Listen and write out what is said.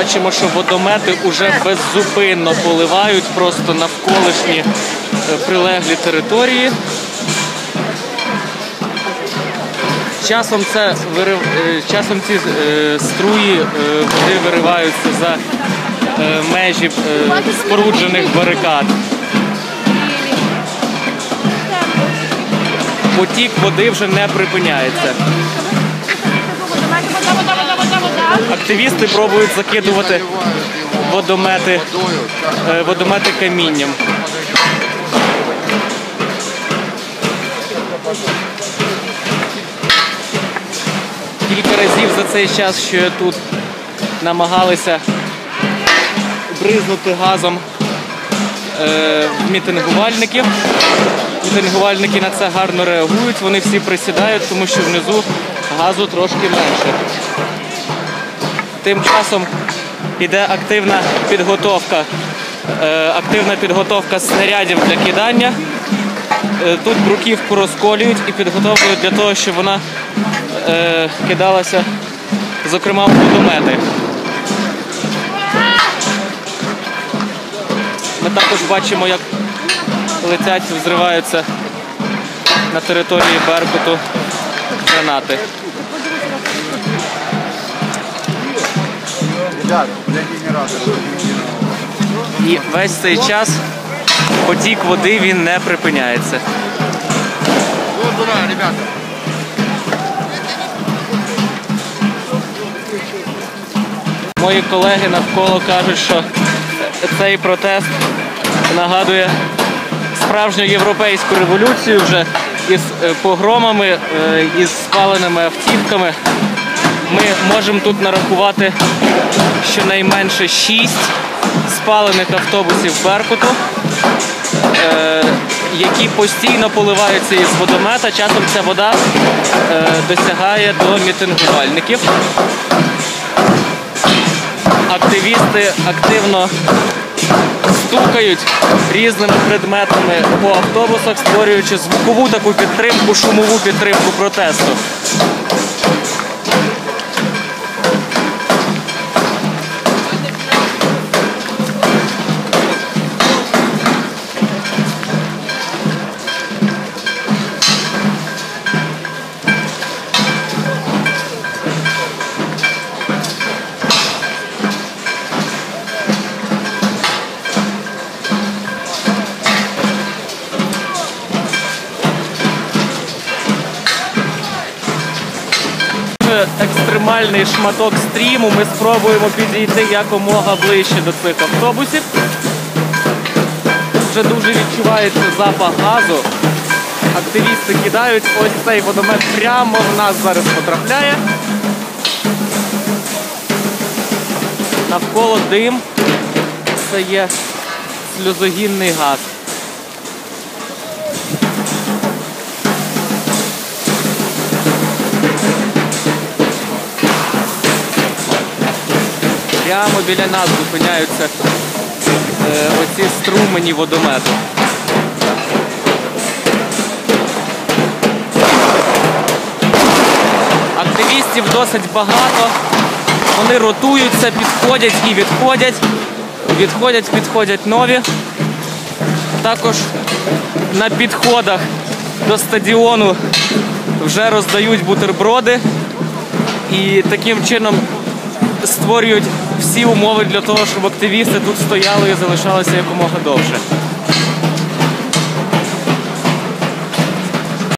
бачимо, що водомети вже беззупинно поливають просто навколишні е, прилеглі території. Часом це е, часом ці е, струї води вириваються за межі споруджених барикад. Потік води вже не припиняється. Активісти пробують закидувати водомети, е, водомети камінням. Кілька разів за цей час, що я тут намагалися бризнути газом е, мітингувальників. Мітингувальники на це гарно реагують, вони всі присідають, тому що внизу газу трошки менше. Тим часом йде активна підготовка, е, активна підготовка снарядів для кидання. Е, Тут бруківку розколюють і підготовлюють для того, щоб вона е, кидалася, зокрема, в водомети. Ми також бачимо, як летять, взриваються на території Беркуту гранати. І весь цей час потік води він не припиняється. Мої колеги навколо кажуть, що цей протест нагадує справжню європейську революцію вже із е, погромами, е, із спаленими автівками. Ми можемо тут нарахувати щонайменше шість спалених автобусів Беркуту, е, які постійно поливаються із водомета. Часом ця вода е, досягає до мітингувальників. Активісти активно стукають різними предметами по автобусах, створюючи звукову таку підтримку, шумову підтримку протесту. Екстремальний шматок стріму. Ми спробуємо підійти якомога ближче до цих автобусів. Вже дуже відчувається запах газу. Активісти кидають ось цей водомет прямо в нас зараз потрапляє. Навколо дим. Це є сльозогінний газ. Прямо біля нас зупиняються е, оці струмені водомету. Активістів досить багато. Вони ротуються, підходять і відходять. Відходять, підходять нові. Також на підходах до стадіону вже роздають бутерброди. І таким чином створюють всі умови для того, щоб активісти тут стояли і залишалися якомога довше.